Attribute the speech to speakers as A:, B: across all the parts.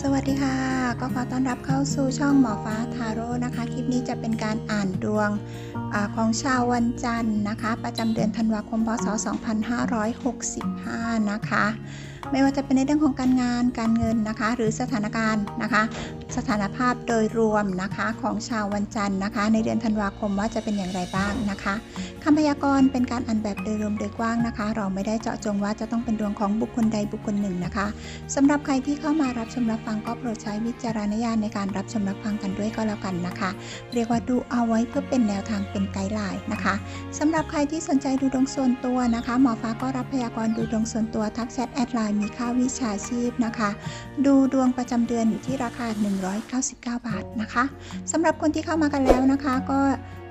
A: สวัสดีค่ะ ก็ขอต้อนรับเข้าสู่ช่องหมอฟ้าทาโร่นะคะ คลิปนี้จะเป็นการอ่านดวงอของชาววันจันทร์นะคะ ประจำเดือนธันวาคมพศ2565 นะคะ ไม่ว่าจะเป็นในเรื่องของการงาน การเงินนะคะ หรือสถานการณ์นะคะ สถานภาพโดยรวมนะคะของชาววันจันทร์นะคะ ในเดือนธันวาคมว่าจะเป็นอย่างไรบ้างนะคะคำพยากรณ์เป็นการอ่านแบบโดยรวมโดยกว้างนะคะ เราไม่ได้เจาะจงว่าจะต้องเป็นดวงของบุคคลใดบุคคลหนึ่งนะคะสำหรับใครที่เข้ามารับชมรับฟังก็โปรดใช้วิจารณญาณในการรับชมรับฟังกันด้วยก็แล้วกันนะคะ เรียกว่าดูเอาไว้เพื่อเป็นแนวทางเป็นไกด์ไลน์นะคะสำหรับใครที่สนใจดูดวงส่วนตัวนะคะหมอฟ้าก็รับพยากรณ์ดูดวงส่วนตัวทักแชทแอดไลน์มีค่าวิชาชีพนะคะ ดูดวงประจำเดือนอยู่ที่ราคา 199 บาทนะคะสำหรับคนที่เข้ามากันแล้วนะคะ ก็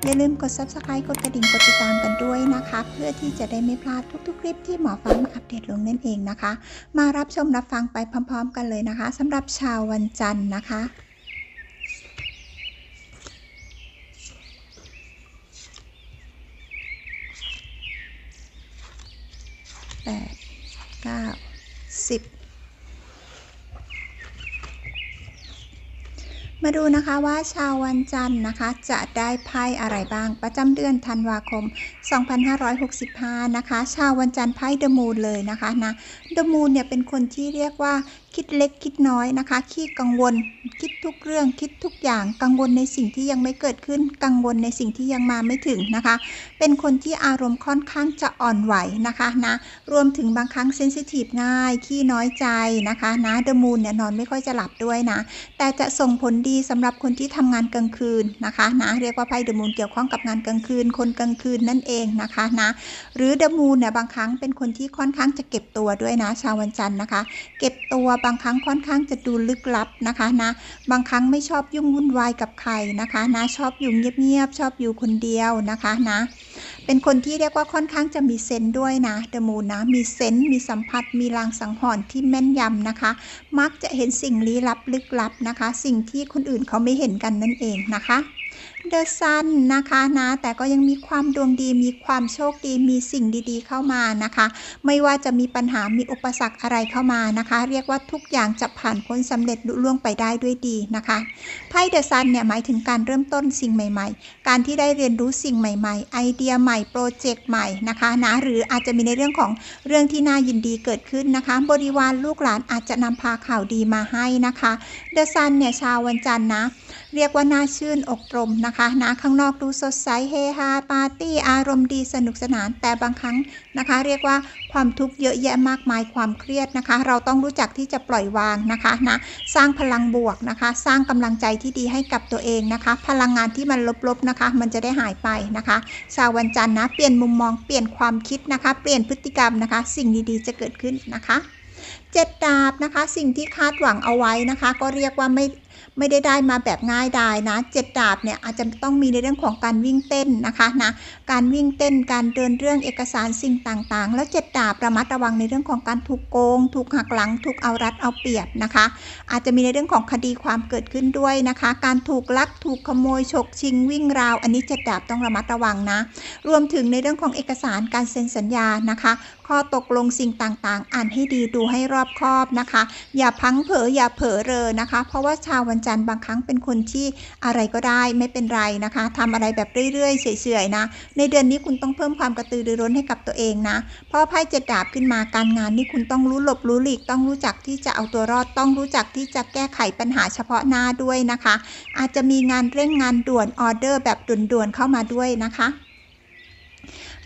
A: อย่าลืมกด subscribe กดกระดิ่งกดติดตามกันด้วยนะคะ เพื่อที่จะได้ไม่พลาดทุกๆ คลิปที่หมอฟ้ามาอัปเดตลงนั่นเองนะคะ มารับชมรับฟังไปพร้อม ๆ กันเลยนะคะสำหรับชาววันจันทร์นะคะแป 10 มาดูนะคะว่าชาววันจันทร์นะคะ จะได้ไพ่อะไรบ้าง ประจำเดือนธันวาคม 2565 นะคะ ชาววันจันทร์ไพ่เดอะมูนเลยนะคะนะเดอะมูนเนี่ยเป็นคนที่เรียกว่าคิดเล็กคิดน้อยนะคะขี้กังวล คิดทุกเรื่องคิดทุกอย่างกังวลในสิ่งที่ยังไม่เกิดขึ้น กังวลในสิ่งที่ยังมาไม่ถึงนะคะ เป็นคนที่อารมณ์ค่อนข้างจะอ่อนไหวนะคะนะรวมถึงบางครั้งเซนซิทีฟง่ายขี้น้อยใจนะคะนะเดอะมูนเนี่ยนอนไม่ค่อยจะหลับด้วยนะแต่จะส่งผลดีสำหรับคนที่ทำงานกลางคืนนะคะนะเรียกว่าไพ่เดอะมูนเกี่ยวข้องกับงานกลางคืน คนกลางคืนนั่นเองนะคะนะหรือเดอะมูนเนี่ยบางครั้งเป็นคนที่ค่อนข้างจะเก็บตัวด้วยนะชาววันจันทร์นะคะ เก็บตัวบางครั้งค่อนข้างจะดูลึกลับนะคะนะบางครั้งไม่ชอบยุ่งวุ่นวายกับใครนะคะนะชอบอยู่เงียบๆชอบอยู่คนเดียวนะคะนะเป็นคนที่เรียกว่าค่อนข้างจะมีเซนด้วยนะเดอะมูนนะ มีเซนมีสัมผัส มีลางสังหรณ์ที่แม่นยำนะคะ มักจะเห็นสิ่งลี้ลับลึกลับนะคะ สิ่งที่คนอื่นเขาไม่เห็นกันนั่นเองนะคะ เดอะซันนะคะนะแต่ก็ยังมีความดวงดีมีความโชคดีมีสิ่งดีๆเข้ามานะคะ ไม่ว่าจะมีปัญหามีอุปสรรคอะไรเข้ามานะคะ เรียกว่าทุกอย่างจะผ่านพ้นสำเร็จลุล่วงไปได้ด้วยดีนะคะไพ่เดอะซันเนี่ยหมายถึงการเริ่มต้นสิ่งใหม่ ๆ การที่ได้เรียนรู้สิ่งใหม่ ๆ ไอเดียใหม่โปรเจกต์ใหม่นะคะนะหรืออาจจะมีในเรื่องของเรื่องที่น่ายินดีเกิดขึ้นนะคะ บริวารลูกหลานอาจจะนำพาข่าวดีมาให้นะคะเดอะซันเนี่ยชาววันจันทร์นะเรียกว่าน่าชื่นอกตรมนะคะนะข้างนอกดูสดใสเฮฮาปาร์ตี้อารมณ์ดีสนุกสนานแต่บางครั้งนะคะ เรียกว่าความทุกข์เยอะแยะมากมายความเครียดนะคะ เราต้องรู้จักที่จะปล่อยวางนะคะนะสร้างพลังบวกนะคะ สร้างกำลังใจที่ดีให้กับตัวเองนะคะ พลังงานที่มันลบๆนะคะ มันจะได้หายไปนะคะชาววันจันทร์นะเปลี่ยนมุมมองเปลี่ยนความคิดนะคะ เปลี่ยนพฤติกรรมนะคะ สิ่งดีๆจะเกิดขึ้นนะคะเจ็ดดาบนะคะ สิ่งที่คาดหวังเอาไว้นะคะ ก็เรียกว่าไม่ ไม่ได้ได้มาแบบง่ายดายนะเจ็ดดาบเนี่ยอาจจะต้องมีในเรื่องของการวิ่งเต้นนะคะนะการวิ่งเต้นการเดินเรื่องเอกสารสิ่งต่างๆ แล้วเจ็ดดาบระมัดระวังในเรื่องของการถูกโกง ถูกหักหลัง ถูกเอารัดเอาเปรียบนะคะ อาจจะมีในเรื่องของคดีความเกิดขึ้นด้วยนะคะ การถูกลักถูกขโมยฉกชิงวิ่งราว อันนี้เจ็ดดาบต้องระมัดระวังนะ รวมถึงในเรื่องของเอกสารการเซ็นสัญญานะคะข้อตกลงสิ่งต่างๆ อ่านให้ดีดูให้รอบคอบนะคะ อย่าพังเผลออย่าเผลอเรอนะคะ เพราะว่าชาววันจันทร์บางครั้งเป็นคนที่อะไรก็ได้ไม่เป็นไรนะคะทำอะไรแบบเรื่อยๆเฉยๆนะ ในเดือนนี้คุณต้องเพิ่มความกระตือรือร้นให้กับตัวเองนะ เพราะไพ่เจ็ดดาบขึ้นมาการงานนี่คุณต้องรู้หลบรู้หลีกต้องรู้จักที่จะเอาตัวรอดต้องรู้จักที่จะแก้ไขปัญหาเฉพาะหน้าด้วยนะคะ อาจจะมีงานเร่งงานด่วนออเดอร์แบบด่วนๆเข้ามาด้วยนะคะ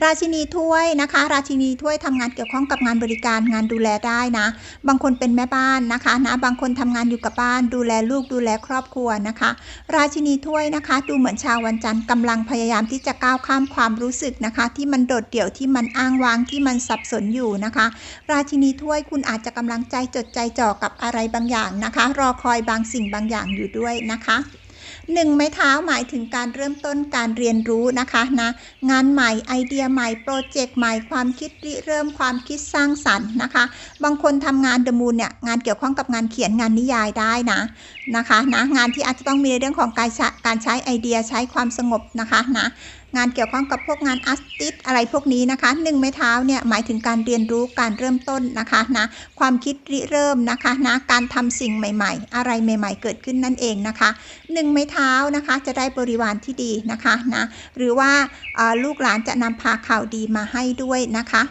A: ราชินีถ้วยนะคะ ราชินีถ้วยทำงานเกี่ยวข้องกับงานบริการงานดูแลได้นะ บางคนเป็นแม่บ้านนะคะนะบางคนทำงานอยู่กับบ้าน ดูแลลูกดูแลครอบครัวนะคะ ราชินีถ้วยนะคะ ดูเหมือนชาววันจันทร์กำลังพยายามที่จะก้าวข้ามความรู้สึกนะคะ ที่มันโดดเดี่ยวที่มันอ้างว้างที่มันสับสนอยู่นะคะ ราชินีถ้วยคุณอาจจะกำลังใจจดใจจ่อกับอะไรบางอย่างนะคะ รอคอยบางสิ่งบางอย่างอยู่ด้วยนะคะ หนึ่งไม้เท้าหมายถึงการเริ่มต้นการเรียนรู้นะคะนะงานใหม่ไอเดียใหม่โปรเจกต์ใหม่ความคิดริเริ่มความคิดสร้างสรรค์นะคะ บางคนทำงานเดมูลเนี่ยงานเกี่ยวข้องกับงานเขียนงานนิยายได้นะนะคะนะงานที่อาจจะต้องมีในเรื่องของการใช้การใช้ไอเดียใช้ความสงบนะคะนะ งานเกี่ยวข้องกับพวกงานอาร์ติสอะไรพวกนี้นะคะหนึ่งไม้เท้าเนี่ยหมายถึงการเรียนรู้การเริ่มต้นนะคะนะความคิดริเริ่มนะคะนะการทำสิ่งใหม่ ๆ อะไรใหม่ ๆ เกิดขึ้นนั่นเองนะคะหนึ่งไม้เท้านะคะจะได้บริวารที่ดีนะคะนะหรือว่าลูกหลานจะนำพาข่าวดีมาให้ด้วยนะคะ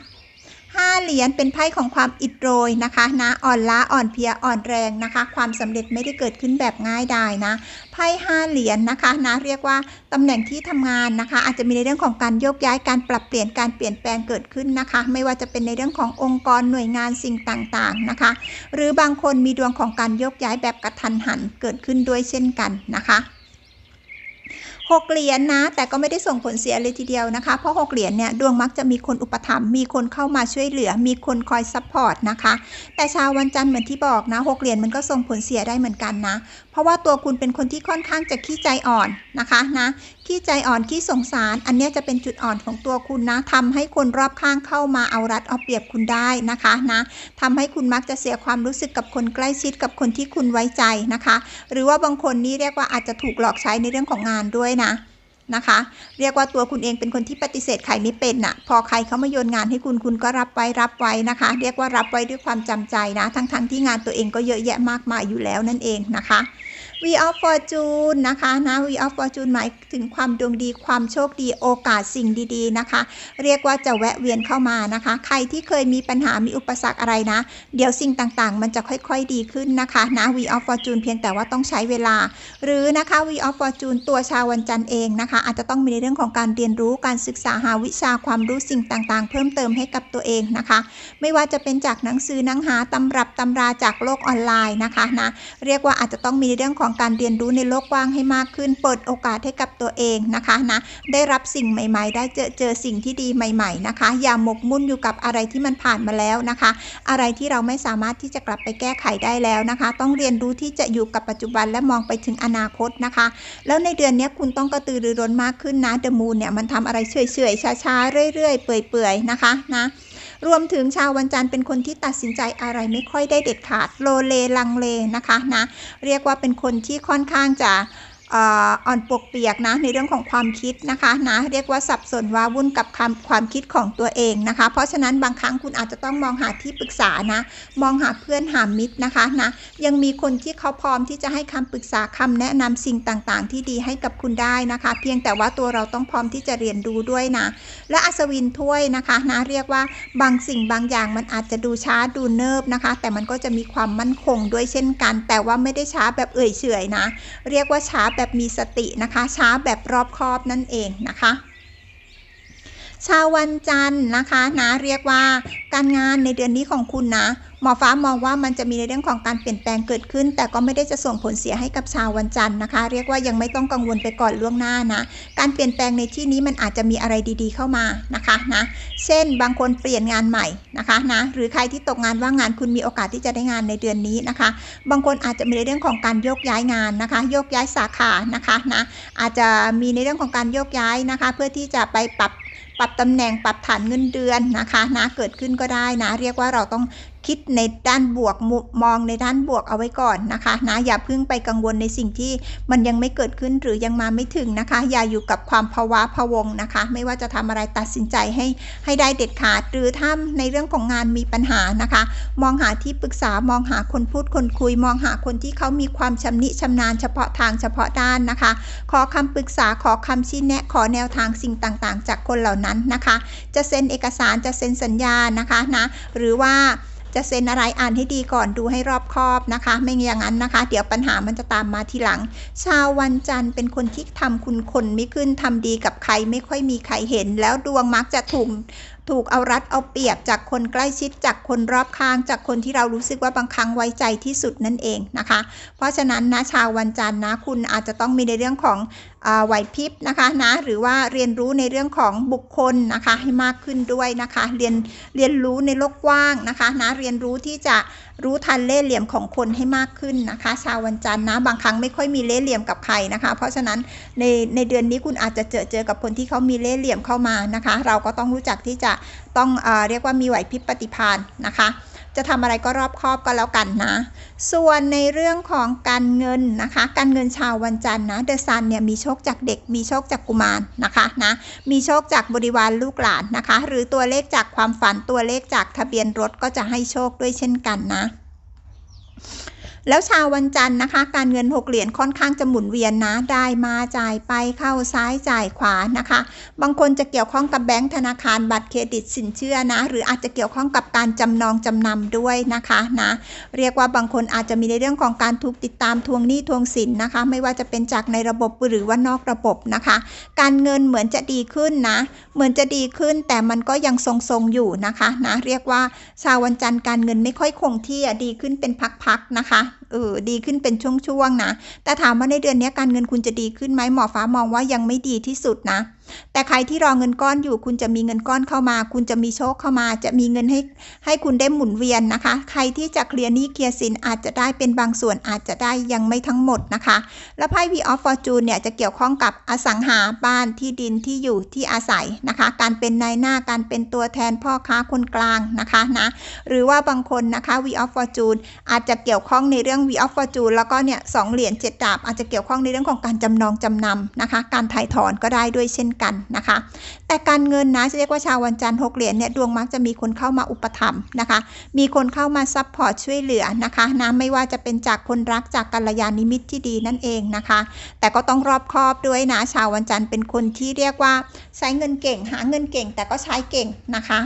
A: ห้าเหรียญเป็นไพ่ของความอิดโรยนะคะนะอ่อนล้าอ่อนเพลียอ่อนแรงนะคะ ความสำเร็จไม่ได้เกิดขึ้นแบบง่ายดายนะไพ่ห้าเหรียญนะคะนะเรียกว่าตำแหน่งที่ทำงานนะคะ อาจจะมีในเรื่องของการโยกย้ายการปรับเปลี่ยนการเปลี่ยนแปลงเกิดขึ้นนะคะ ไม่ว่าจะเป็นในเรื่องขององค์กรหน่วยงานสิ่งต่างๆนะคะ หรือบางคนมีดวงของการโยกย้ายแบบกระทันหันเกิดขึ้นด้วยเช่นกันนะคะ หกเหรียญนะ แต่ก็ไม่ได้ส่งผลเสียเลยทีเดียวนะคะ เพราะหกเหรียญเนี่ยดวงมักจะมีคนอุปถัมภ์มีคนเข้ามาช่วยเหลือ มีคนคอยซัพพอร์ตนะคะ แต่ชาววันจันทร์เหมือนที่บอกนะหกเหรียญมันก็ส่งผลเสียได้เหมือนกันนะ ราะว่าตัวคุณเป็นคนที่ค่อนข้างจะขี้ใจอ่อนนะคะนะขี้ใจอ่อนขี้สงสาร อันนี้จะเป็นจุดอ่อนของตัวคุณนะทำให้คนรอบข้างเข้ามาเอารัดเอาเปรียบคุณได้นะคะนะทำให้คุณมักจะเสียความรู้สึกกับคนใกล้ชิดกับคนที่คุณไว้ใจนะคะ หรือว่าบางคนนี่เรียกว่าอาจจะถูกหลอกใช้ในเรื่องของงานด้วยนะ นะคะ เรียกว่าตัวคุณเองเป็นคนที่ปฏิเสธใครไม่เป็นน่ะ พอใครเขามาโยนงานให้คุณคุณก็รับไว้รับไว้นะคะ เรียกว่ารับไว้ด้วยความจำใจนะ ทั้งๆทที่งานตัวเองก็เยอะแยะมากมายอยู่แล้วนั่นเองนะคะ V of Fortune นะคะนะ V of Fortune หมายถึงความดวงดีความโชคดีโอกาสสิ่งดีๆนะคะ เรียกว่าจะแวะเวียนเข้ามานะคะ ใครที่เคยมีปัญหามีอุปสรรคอะไรนะ เดี๋ยวสิ่งต่างๆ มันจะค่อยๆดีขึ้นนะคะนะ V of Fortune เพียงแต่ว่าต้องใช้เวลา หรือนะคะ V of Fortune ตัวชาววันจันทร์เองนะคะ อาจจะต้องมีในเรื่องของการเรียนรู้การศึกษาหาวิชาความรู้สิ่งต่างๆ เพิ่มเติมให้กับตัวเองนะคะ ไม่ว่าจะเป็นจากหนังสือหนังหาตำรับตำราจากโลกออนไลน์นะคะนะเรียกว่าอาจจะต้องมีในเรื่องื่องของการเรียนรู้ในโลกกว้างให้มากขึ้น เปิดโอกาสให้กับตัวเองนะคะนะได้รับสิ่งใหม่ ๆ ได้เจอเจอสิ่งที่ดีใหม่ ๆนะคะ อย่าหมกมุ่นอยู่กับอะไรที่มันผ่านมาแล้วนะคะ อะไรที่เราไม่สามารถที่จะกลับไปแก้ไขได้แล้วนะคะ ต้องเรียนรู้ที่จะอยู่กับปัจจุบันและมองไปถึงอนาคตนะคะ แล้วในเดือนนี้คุณต้องกระตือรือร้นมากขึ้นนะเดอะมูนเนี่ยมันทำอะไรเฉยๆช้าๆเรื่อยๆเปื่อยๆนะคะนะ รวมถึงชาววันจันทร์เป็นคนที่ตัดสินใจอะไรไม่ค่อยได้เด็ดขาดโลเลลังเลนะคะนะเรียกว่าเป็นคนที่ค่อนข้างจะ อ่อนปวกเปียกนะในเรื่องของความคิดนะคะนะเรียกว่าสับสนว้าวุ่นกับความความคิดของตัวเองนะคะ เพราะฉะนั้นบางครั้งคุณอาจจะต้องมองหาที่ปรึกษานะมองหาเพื่อนหามิตรนะคะนะยังมีคนที่เขาพร้อมที่จะให้คำปรึกษาคำแนะนำสิ่งต่างๆ ที่ดีให้กับคุณได้นะคะ เพียงแต่ว่าตัวเราต้องพร้อมที่จะเรียนรู้ด้วยนะและอัศวินถ้วยนะคะนะเรียกว่าบางสิ่งบางอย่างมันอาจจะดูช้าดูเนิบนะคะ แต่มันก็จะมีความมั่นคงด้วยเช่นกัน แต่ว่าไม่ได้ช้าแบบเอื่อยเฉยนะ เรียกว่าช้าแบบมีสตินะคะ ช้าแบบรอบคอบนั่นเองนะคะ ชาววันจันทร์นะคะนะเรียกว่าการงานในเดือนนี้ของคุณนะหมอฟ้ามองว่ามันจะมีในเรื่องของการเปลี่ยนแปลงเกิดขึ้น แต่ก็ไม่ได้จะส่งผลเสียให้กับชาววันจันทร์นะคะ เรียกว่ายังไม่ต้องกังวลไปก่อนล่วงหน้านะ การเปลี่ยนแปลงในที่นี้มันอาจจะมีอะไรดีๆ เข้ามานะคะนะเช่นบางคนเปลี่ยนงานใหม่นะคะนะหรือใครที่ตกงานว่างงานคุณมีโอกาสที่จะได้งานในเดือนนี้นะคะ บางคนอาจจะมีในเรื่องของการโยกย้ายงานนะคะโยกย้ายสาขานะคะนะอาจจะมีในเรื่องของการโยกย้ายนะคะ เพื่อที่จะไปปรับ ปรับตำแหน่งปรับฐานเงินเดือนนะคะนะเกิดขึ้นก็ได้นะ เรียกว่าเราต้อง คิดในด้านบวกมองในด้านบวกเอาไว้ก่อนนะคะนะอย่าเพิ่งไปกังวลในสิ่งที่มันยังไม่เกิดขึ้นหรือยังมาไม่ถึงนะคะ อย่าอยู่กับความภาวะพะวงนะคะ ไม่ว่าจะทำอะไรตัดสินใจให้ให้ได้เด็ดขาด หรือถ้าในเรื่องของงานมีปัญหานะคะ มองหาที่ปรึกษามองหาคนพูดคนคุย มองหาคนที่เขามีความชำนิชำนาญเฉพาะทางเฉพาะด้านนะคะ ขอคำปรึกษาขอคำชี้แนะขอแนวทางสิ่งต่างๆ จากคนเหล่านั้นนะคะ จะเซ็นเอกสารจะเซ็นสัญญานะคะนะหรือว่า จะเซ็นอะไรอ่านให้ดีก่อนดูให้รอบคอบนะคะ ไม่อย่างนั้นนะคะ เดี๋ยวปัญหามันจะตามมาทีหลัง ชาววันจันทร์เป็นคนที่ทำคุณคนไม่ขึ้นทำดีกับใครไม่ค่อยมีใครเห็น แล้วดวงมักจะถูกถูกเอารัดเอาเปรียบจากคนใกล้ชิดจากคนรอบข้าง จากคนที่เรารู้สึกว่าบางครั้งไว้ใจที่สุดนั่นเองนะคะ เพราะฉะนั้นนะชาววันจันทร์นะคุณอาจจะต้องมีในเรื่องของ ไหวพริบนะคะนะหรือว่าเรียนรู้ในเรื่องของบุคคลนะคะให้มากขึ้นด้วยนะคะ เรียนเรียนรู้ในโลกกว้างนะคะนะเรียนรู้ที่จะรู้ทันเล่เหลี่ยมของคนให้มากขึ้นนะคะ ชาววันจันทร์นะบางครั้งไม่ค่อยมีเล่เหลี่ยมกับใครนะคะ เพราะฉะนั้นในในเดือนนี้คุณอาจจะเจอเจอกับคนที่เขามีเล่เหลี่ยมเข้ามานะคะ เราก็ต้องรู้จักที่จะต้องเออเรียกว่ามีไหวพริบปฏิภาณนะคะ จะทำอะไรก็รอบคอบก็แล้วกันนะ ส่วนในเรื่องของการเงินนะคะ การเงินชาววันจันทร์นะเดอะซันเนี่ยมีโชคจากเด็ก มีโชคจากกุมารนะคะนะ มีโชคจากบริวารลูกหลานนะคะ หรือตัวเลขจากความฝันตัวเลขจากทะเบียนรถก็จะให้โชคด้วยเช่นกันนะ แล้วชาววันจันทร์นะคะ การเงินหกเหรียญค่อนข้างจะหมุนเวียนนะ ได้มาจ่ายไปเข้าซ้ายจ่ายขวานะคะ บางคนจะเกี่ยวข้องกับแบงก์ธนาคารบัตรเครดิตสินเชื่อนะ หรืออาจจะเกี่ยวข้องกับการจำนองจำนำด้วยนะคะนะเรียกว่าบางคนอาจจะมีในเรื่องของการถูกติดตามทวงหนี้ทวงสินนะคะ ไม่ว่าจะเป็นจากในระบบหรือว่านอกระบบนะคะ การเงินเหมือนจะดีขึ้นนะ เหมือนจะดีขึ้นแต่มันก็ยังทรงๆอยู่นะคะนะเรียกว่าชาววันจันทร์การเงินไม่ค่อยคงที่ดีขึ้นเป็นพักๆนะคะเออดีขึ้นเป็นช่วงๆนะ แต่ถามว่าในเดือนนี้การเงินคุณจะดีขึ้นไหมหมอฟ้ามองว่ายังไม่ดีที่สุดนะ แต่ใครที่รอเงินก้อนอยู่ คุณจะมีเงินก้อนเข้ามา คุณจะมีโชคเข้ามา จะมีเงินให้ให้คุณได้หมุนเวียนนะคะ ใครที่จะเคลียร์หนี้เคลียร์สินอาจจะได้เป็นบางส่วนอาจจะได้ยังไม่ทั้งหมดนะคะ แล้วไพ่ V of Fortune เนี่ยจะเกี่ยวข้องกับอสังหาบ้านที่ดินที่อยู่ที่อาศัยนะคะ การเป็นนายหน้าการเป็นตัวแทนพ่อค้าคนกลางนะคะนะหรือว่าบางคนนะคะ V of Fortune อาจจะเกี่ยวข้องในเรื่อง V of Fortune แล้วก็เนี่ยสองเหรียญเจ็ดดาบอาจจะเกี่ยวข้องในเรื่องของการจำนองจำนำนะคะ การถ่ายถอนก็ได้ด้วยเช่นกันนะคะ แต่การเงินนะจะเรียกว่าชาววันจันทร์หกเหรียญเนี่ยดวงมักจะมีคนเข้ามาอุปถัมภ์นะคะ มีคนเข้ามาซัพพอร์ตช่วยเหลือนะคะนะไม่ว่าจะเป็นจากคนรักจากกัลยาณมิตรที่ดีนั่นเองนะคะ แต่ก็ต้องรอบคอบด้วยนะชาววันจันทร์เป็นคนที่เรียกว่าใช้เงินเก่งหาเงินเก่งแต่ก็ใช้เก่งนะคะ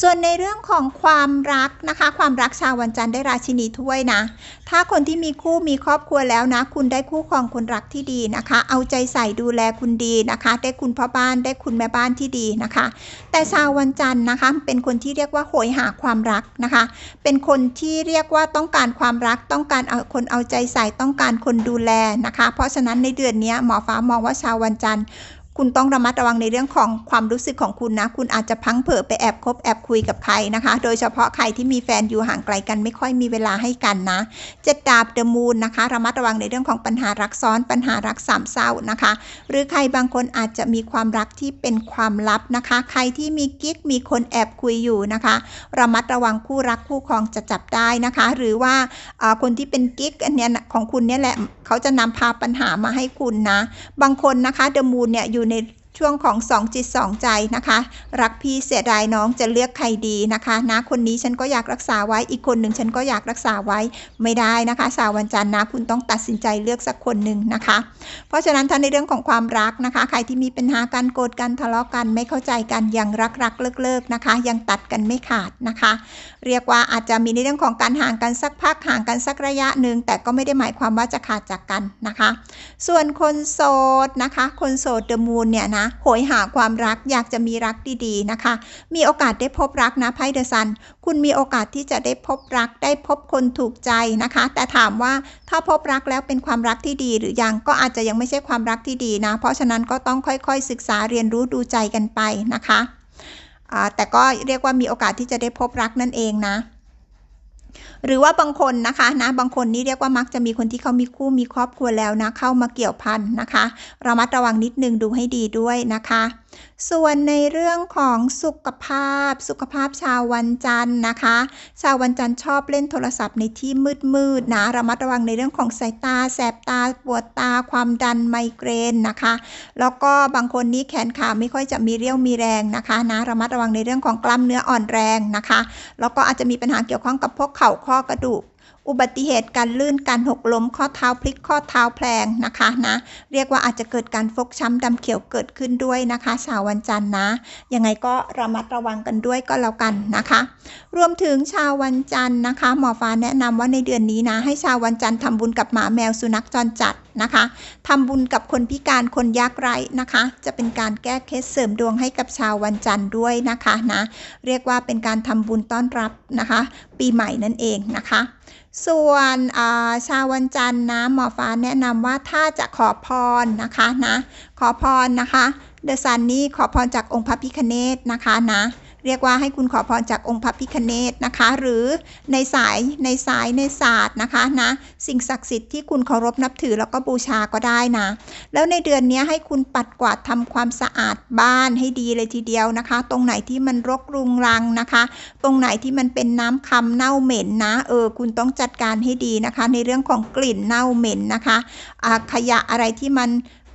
A: ส่วนในเรื่องของความรักนะคะ ความรักชาววันจันทร์ได้ราชินีถ้วยนะ ถ้าคนที่มีคู่มีครอบครัวแล้วนะ คุณได้คู่ครองคนรักที่ดีนะคะ เอาใจใส่ดูแลคุณดีนะคะ ได้คุณพ่อบ้านได้คุณแม่บ้านที่ดีนะคะ แต่ชาววันจันทร์นะคะ เป็นคนที่เรียกว่าโหยหาความรักนะคะ เป็นคนที่เรียกว่าต้องการความรักต้องการเอาคนเอาใจใส่ต้องการคนดูแลนะคะ เพราะฉะนั้นในเดือนนี้หมอฟ้ามองว่าชาววันจันทร์ คุณต้องระมัดระวังในเรื่องของความรู้สึกของคุณนะ คุณอาจจะพังเผลอไปแอบคบแอบคุยกับใครนะคะ โดยเฉพาะใครที่มีแฟนอยู่ห่างไกลกันไม่ค่อยมีเวลาให้กันนะเจ็ดดาบเดอะมูนนะคะ ระมัดระวังในเรื่องของปัญหารักซ้อน ปัญหารักสามเศร้านะคะ หรือใครบางคนอาจจะมีความรักที่เป็นความลับนะคะ ใครที่มีกิ๊กมีคนแอบคุยอยู่นะคะ ระมัดระวังคู่รักคู่ครองจะจับได้นะคะ หรือว่าคนที่เป็นกิ๊กอันเนี้ยของคุณเนี่ยแหละเขาจะนำพาปัญหามาให้คุณนะ บางคนนะคะเดอะมูนเนี่ยอยู่ในช่วงของสองจิตสองใจนะคะ รักพี่เสียดายน้องจะเลือกใครดีนะคะนะคนนี้ฉันก็อยากรักษาไว้อีกคนหนึ่งฉันก็อยากรักษาไว้ไม่ได้นะคะชาววันจันทร์นะคุณต้องตัดสินใจเลือกสักคนหนึ่งนะคะ เพราะฉะนั้นถ้าในเรื่องของความรักนะคะ ใครที่มีปัญหาการโกรธกันทะเลาะกันไม่เข้าใจกันยังรักรักเลิกเลิกนะคะ ยังตัดกันไม่ขาดนะคะเรียกว่าอาจจะมีในเรื่องของการห่างกันสักพักห่างกันสักระยะหนึ่งแต่ก็ไม่ได้หมายความว่าจะขาดจากกันนะคะ ส่วนคนโสดนะคะ คนโสดเดอะมูนเนี่ยนะโหยหาความรักอยากจะมีรักดีๆนะคะ มีโอกาสได้พบรักนะไพ่เดอะซัน คุณมีโอกาสที่จะได้พบรักได้พบคนถูกใจนะคะ แต่ถามว่าถ้าพบรักแล้วเป็นความรักที่ดีหรือยังก็อาจจะยังไม่ใช่ความรักที่ดีนะ เพราะฉะนั้นก็ต้องค่อยๆศึกษาเรียนรู้ดูใจกันไปนะคะ แต่ก็เรียกว่ามีโอกาสที่จะได้พบรักนั่นเองนะ หรือว่าบางคนนะคะนะบางคนนี่เรียกว่ามักจะมีคนที่เขามีคู่มีครอบครัวแล้วนะเข้ามาเกี่ยวพันนะคะระมัดระวังนิดนึงดูให้ดีด้วยนะคะ ส่วนในเรื่องของสุขภาพ สุขภาพชาววันจันทร์นะคะ ชาววันจันทร์ชอบเล่นโทรศัพท์ในที่มืดๆนะระมัดระวังในเรื่องของสายตา แสบตาปวดตาความดันไมเกรนนะคะ แล้วก็บางคนนี่แขนขาไม่ค่อยจะมีเรี่ยวมีแรงนะคะนะระมัดระวังในเรื่องของกล้ามเนื้ออ่อนแรงนะคะ แล้วก็อาจจะมีปัญหาเกี่ยวข้องกับพวกเข่าข้อกระดูก อุบัติเหตุการลื่นการหกล้มข้อเท้าพลิกข้อเท้าแพลงนะคะนะเรียกว่าอาจจะเกิดการฟกช้ำดำเขียวเกิดขึ้นด้วยนะคะชาววันจันทร์นะ ยังไงก็ระมัดระวังกันด้วยก็แล้วกันนะคะ รวมถึงชาววันจันทร์นะคะ หมอฟ้าแนะนำว่าในเดือนนี้นะ ให้ชาววันจันทร์ทำบุญกับหมาแมวสุนัขจรจัดนะคะทำบุญกับคนพิการคนยากไร้นะคะ จะเป็นการแก้เคล็ดเสริมดวงให้กับชาววันจันทร์ด้วยนะคะนะ เรียกว่าเป็นการทำบุญต้อนรับนะคะ ปีใหม่นั่นเองนะคะ ส่วนชาววันจันทร์นะหมอฟ้าแนะนำว่าถ้าจะขอพรนะคะนะขอพรนะคะ เดอะซันนี่ขอพรจากองค์พระพิคเนตนะคะนะ เรียกว่าให้คุณขอพรจากองค์พระพิคเนตนะคะ หรือในสายในสายในศาสตร์นะคะนะสิ่งศักดิ์สิทธิ์ที่คุณเคารพนับถือแล้วก็บูชาก็ได้นะ แล้วในเดือนนี้ให้คุณปัดกวาดทำความสะอาดบ้านให้ดีเลยทีเดียวนะคะ ตรงไหนที่มันรกรุงรังนะคะ ตรงไหนที่มันเป็นน้ำคำเน่าเหม็นนะเออคุณต้องจัดการให้ดีนะคะ ในเรื่องของกลิ่นเน่าเหม็นนะคะะขยะอะไรที่มัน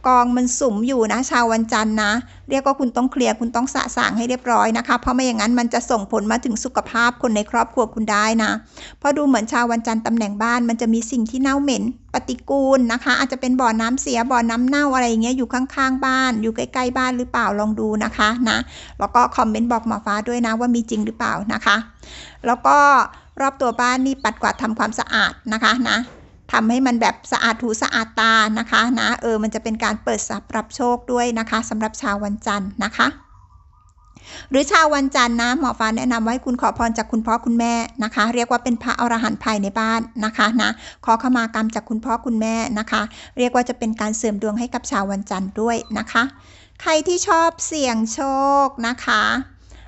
A: กองมันสุมอยู่นะ ชาววันจันทร์นะ เรียกว่าคุณต้องเคลียร์คุณต้องสะสางให้เรียบร้อยนะคะ เพราะไม่อย่างนั้นมันจะส่งผลมาถึงสุขภาพคนในครอบครัวคุณได้นะ เพราะดูเหมือนชาววันจันทร์ตำแหน่งบ้านมันจะมีสิ่งที่เน่าเหม็นปฏิกูลนะคะ อาจจะเป็นบ่อน้ำเสียบ่อน้ำเน่าอะไรอย่างเงี้ยอยู่ข้างๆบ้าน อยู่ใกล้ๆบ้านหรือเปล่าลองดูนะคะนะแล้วก็คอมเมนต์บอกหมอฟ้าด้วยนะว่ามีจริงหรือเปล่านะคะ แล้วก็รอบตัวบ้านนี่ปัดกวาดทำความสะอาดนะคะนะ ทำให้มันแบบสะอาดหูสะอาดตานะคะนะเออมันจะเป็นการเปิดทรัพย์รับโชคด้วยนะคะสำหรับชาววันจันทร์นะคะ หรือชาววันจันทร์นะหมอฟ้าแนะนำว่าให้คุณขอพรจากคุณพ่อคุณแม่นะคะ เรียกว่าเป็นพระอรหันต์ภายในบ้านนะคะนะขอขมากรรมจากคุณพ่อคุณแม่นะคะ เรียกว่าจะเป็นการเสริมดวงให้กับชาววันจันทร์ด้วยนะคะ ใครที่ชอบเสี่ยงโชคนะคะ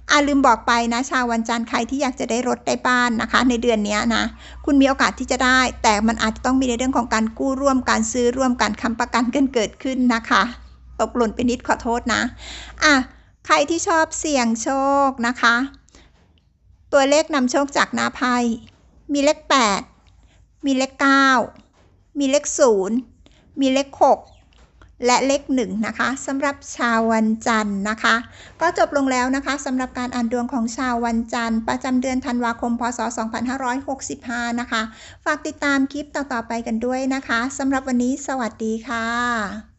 A: อ่าลืมบอกไปนะชาววันจันทร์ใครที่อยากจะได้รถได้บ้านนะคะ ในเดือนนี้นะ คุณมีโอกาสที่จะได้ แต่มันอาจจะต้องมีในเรื่องของการกู้ร่วมการซื้อร่วมการค้ำประกันกันเกิดขึ้นนะคะ ตกหล่นไปนิดขอโทษนะอะใครที่ชอบเสี่ยงโชคนะคะ ตัวเลขนำโชคจากนาไพ่มีเลข 8 มีเลข 9 มีเลข 0 มีเลข 6 และเลขหนึ่งนะคะสำหรับชาววันจันทร์นะคะ ก็จบลงแล้วนะคะสำหรับการอ่านดวงของชาววันจันทร์ ประจำเดือนธันวาคมพศ 2565 นะคะ ฝากติดตามคลิปต่อๆไปกันด้วยนะคะสำหรับวันนี้สวัสดีค่ะ